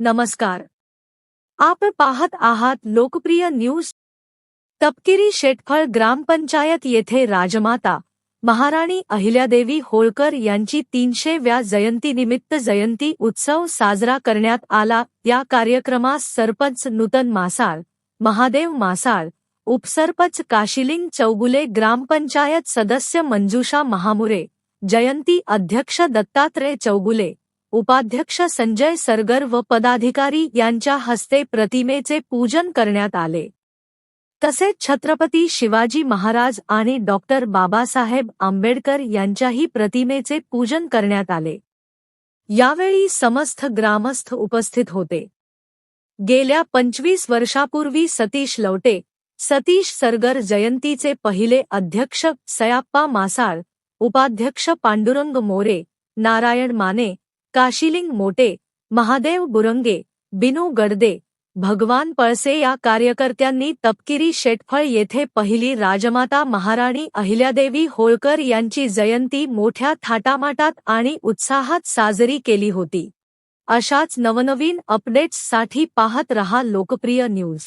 नमस्कार. आपण पाहत आहात लोकप्रिय न्यूज. तपकिरी शेटफळ ग्रामपंचायत येथे राजमाता महाराणी अहिल्यादेवी होळकर यांची तीनशेव्या जयंतीनिमित्त जयंती उत्सव साजरा करण्यात आला. या कार्यक्रमास सरपंच नूतन मासाळ महादेव मासाळ उपसरपंच काशिलिंग चौगुले ग्रामपंचायत सदस्य मंजुषा महामुरे जयंती अध्यक्ष दत्तात्रय चौगुले उपाध्यक्ष संजय सरगर व पदाधिकारी यांच्या हस्ते प्रतिमेचे पूजन करण्यात आले. तसेच छत्रपती शिवाजी महाराज आणि डॉक्टर बाबासाहेब आंबेडकर यांच्याही प्रतिमेचे पूजन करण्यात आले. यावेळी समस्त ग्रामस्थ उपस्थित होते. गेल्या पंचवीस वर्षापूर्वी सतीश लवटे सतीश सरगर जयंतीचे पहिले अध्यक्ष सयाप्पा मासाळ उपाध्यक्ष पांडुरंग मोरे नारायण माने काशिलिंग मोटे महादेव बुरंगे बिनू गडदे भगवान पळसे या कार्यकर्त्यांनी तपकिरी शेटफळ येथे पहिली राजमाता महाराणी अहिल्यादेवी होळकर यांची जयंती मोठ्या थाटामाटात आणि उत्साहात साजरी केली होती. अशाच नवनवीन अपडेट्ससाठी पाहत रहा लोकप्रिय न्यूज.